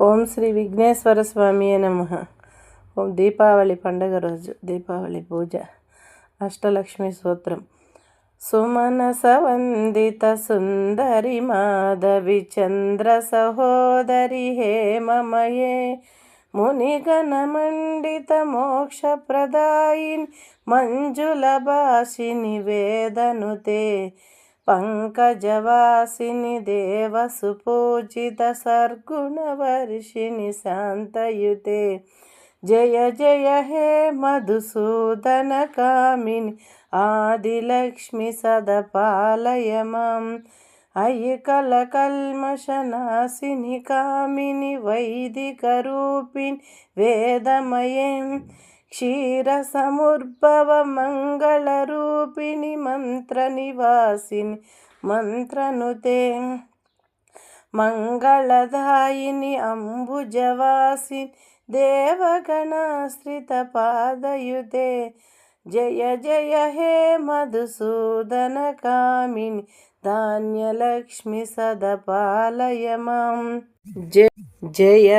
ఓం శ్రీ విఘ్నేశ్వర స్వామి నమ. ఓం దీపావళి పండగ రోజు దీపావళి పూజ అష్టలక్ష్మి సూత్రం సుమనస వందిత సుందరి మాధవి చంద్ర సహోదరి హేమమయే. మునిగణమండిత మోక్షప్రదాయిని మంజుల భాషిని వేదనుతే పంకజవాసిని దేవసుపూజిత సర్గుణవర్షిణి శాంతయుతే. జయ జయ హే మధుసూదన కామిని ఆదిలక్ష్మి సదపాలయ మాం అయి కల కల్మషనాశిని కామిని రూపిణి వేదమయం క్షీరసముద్భవ మంత్రనివాసిని మంత్రనుతే మంగళదాయిని అంబుజవాసి దేవగణాశ్రిత పాదయుతే జయ జయ హే మధుసూదన కామిని ధాన్యలక్ష్మి సదపాలయమం. జయ జయ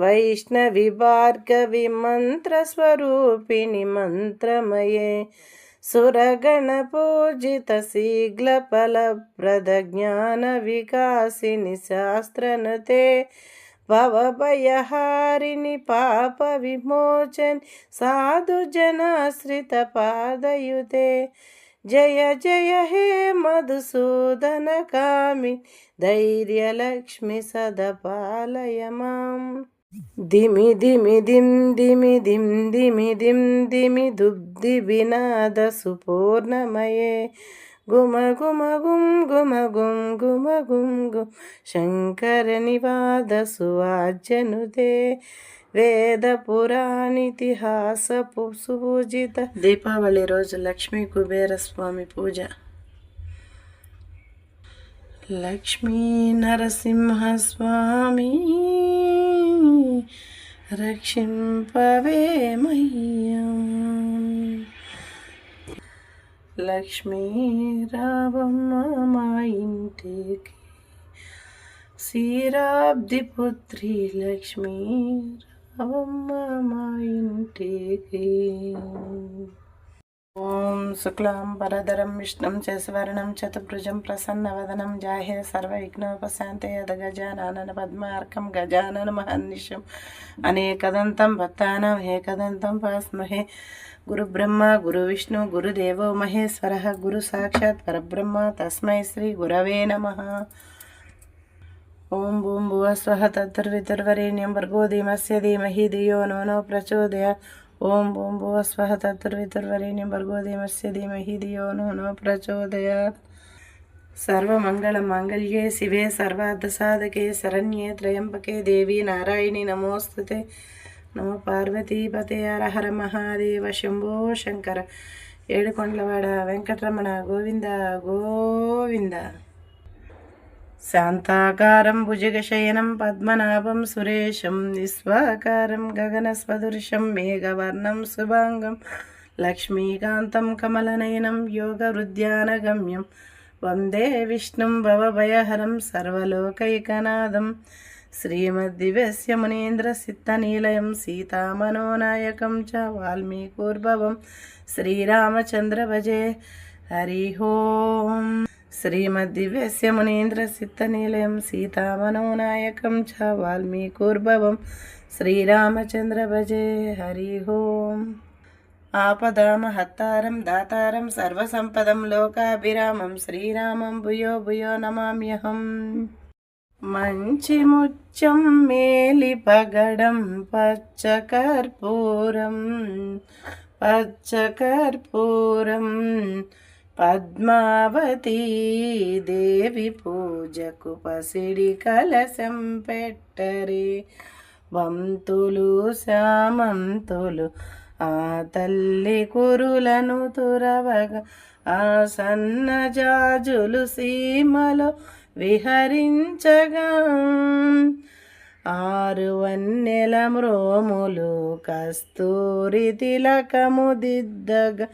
వైష్ణవి భార్గవి మంత్రస్వరూపిణి మంత్రమయే. సురగణ పూజిత భవభయహారిణి పాప విమోచన్ సాధు జనాశ్రిత పాదయుతే జయ జయ హే మధుసూదన కామి ధైర్యలక్ష్మి సదపాలయ మాం దిమి దిమి దిం దిమి దిం దిమి దిం దిమి దుబ్ది వినాద సుపూర్ణమయే గుమ గుమ గుం గుమ గుం గుమ గుం గుం శంకర నివాద సువాజనుదే వేద పురాణితిహాస సుపూజిత దీపావళి రోజు లక్ష్మీ కుబేర స్వామి పూజ. లక్ష్మీ నరసింహస్వామి రక్షింపవేమయ్యం లక్ష్మీ రావమ్మ మా ఇంటికి. క్షీరాబ్ది పుత్రి లక్ష్మీ రావమ్మ మా ఇంటికి. ఓం శుక్లాం పరధరం విష్ణుం శశివర్ణం చతుర్భుజం ప్రసన్నవదనం జాహే సర్వవిఘ్నోపశాంతే యద గజానన పద్మార్కం గజానన మహర్నిశం అనేకదంతం భక్తానం ఏకదంతం పాస్మహే గురుబ్రహ్మ గురు విష్ణు గురుదేవో మహేశ్వర. గురు సాక్షాత్ పరబ్రహ్మ తస్మై శ్రీ గురవే నమ. ఓం భూం భువ స్వహ తత్తుర్వితుర్వరేణ్యం భర్గో ధీమస్య ధీమహి ధియో నో నో ప్రచోదయ ఓం భూం భువ స్వహ తత్తుర్వితుర్వరేణ్యం భర్గో ధీమస్య ధీమహి ధియో నో నో ప్రచోదయ సర్వమంగళ శివే సర్వార్థసాధకే శరణ్యే త్రయంబకే దేవి నారాయణి నమోస్తుతే నమో పార్వతీపతే హర హర మహాదేవ శంభో శంకర ఏడుకొండలవాడ వెంకటరమణ గోవింద గోవింద శాంతాకారం భుజగశయనం పద్మనాభం సురేశం నిస్వాకారం గగనస్వదృశం మేఘవర్ణం శుభాంగం లక్ష్మీకాంతం కమలనయనం యోగవృద్ధ్యానగమ్యం వందే విష్ణుం భవభయహరం సర్వలోకైకనాథం శ్రీమద్దివ్యస్య మునీంద్రసిత్తనీలయం సీతామనోనాయకం చ వాల్మీకూర్భవం శ్రీరామచంద్ర భజే హరి ఓం శ్రీమద్దివ్యస్య మునీంద్రసిత్తనీలయం సీతామనోనాయకం చ వాల్మీకూర్భవం శ్రీరామచంద్ర భజే హరి ఓం. ఆపదామహత్తారం దాతారం సర్వసంపదం లోకాభిరామం శ్రీరామం భుయో భుయో నమామ్యహం. మంచి ముత్యం మేలి పగడం పచ్చకర్పూరం పచ్చకర్పూరం. పద్మావతీ దేవి పూజకు పసిడి కలశం పెట్టరే. వంతులు శామంతులు ఆ తల్లి కురులను తురవగా ఆ సన్నజాజులు సీమలో విహరించగా. ఆరు వన్నెల మ్రోములు కస్తూరి తిలకము దిద్దగా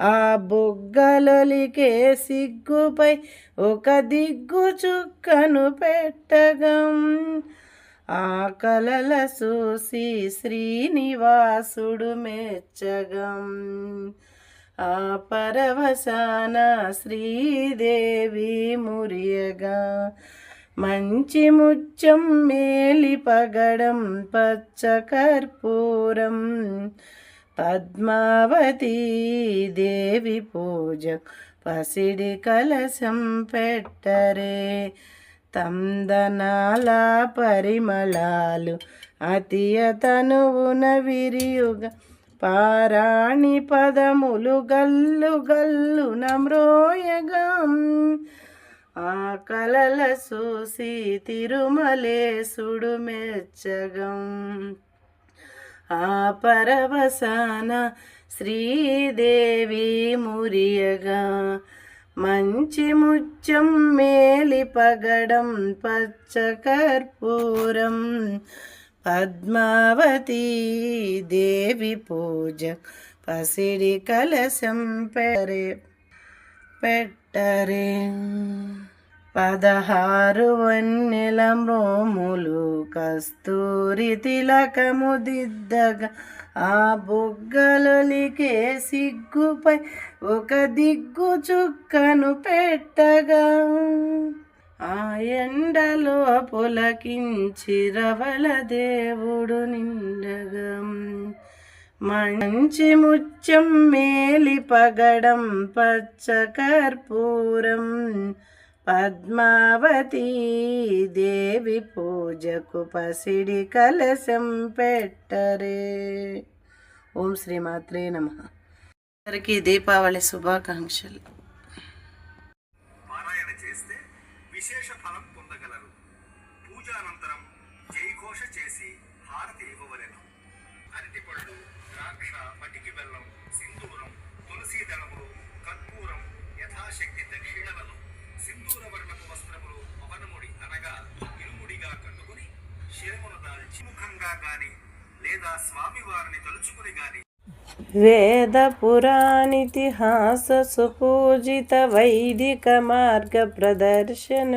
ఆ బుగ్గలొలికే సిగ్గుపై ఒక దిగ్గు చుక్కను పెట్టగం. ఆ కలల చూసి శ్రీనివాసుడు మెచ్చగం. ఆ పరవశాన శ్రీదేవి మురియగా. మంచి ముత్యం మేలి పగడం పచ్చ కర్పూరం. పద్మావతీ దేవి పూజ పసిడి కలశం పెట్టరే. తందనాల పరిమళాలు అతియ తనువున పారాణి పదములు గల్లు గల్లు నమ్రోయగం. ఆ కలల చూసి తిరుమలేసుడు మెచ్చగం. ఆ పరవసాన శ్రీదేవి మురియగా. మంచి ముత్యం మేలి పగడం పచ్చ కర్పూరం పద్మావతి దేవి పూజ పసిడి కలశం పెరే పెట్టరే. పదహారు వన్నెల మ్రోములు కస్తూరి తిలకము దిద్దగా ఆ బుగ్గలొలికే సిగ్గుపై ఒక దిగ్గు చుక్కను పెట్టగా. ఆ ఎండలో పులకించి రవల దేవుడు నిండగా. మంచి ముత్యం మేలి పగడం పచ్చ కర్పూరం. పద్మావతీ దేవి పూజకు పసిడి కలశం పెట్టరే. ఓం శ్రీమాత్రే నమ. అందరికీ దీపావళి శుభాకాంక్షలు. పారాయణ చేస్తే విశేష ఫలం పొందగలరు. పూజానంతరం జైఘోష చేసి హారతి ఇవ్వవలెను. అరటిపళ్ళు ద్రాక్ష బెల్లం సింధూరం తులసీ దళములు కర్పూరం యథాశక్తి దక్షిణలను సింధూర వర్ణపు వస్త్రములు పవనముడి అనగా ఇరుముడిగా కట్టుకుని శిరమును దాల్చి ముఖంగా గాని లేదా స్వామివారిని తలుచుకుని గాని వేద పురాణితిహాస సుపూజిత వైదిక మార్గ ప్రదర్శన.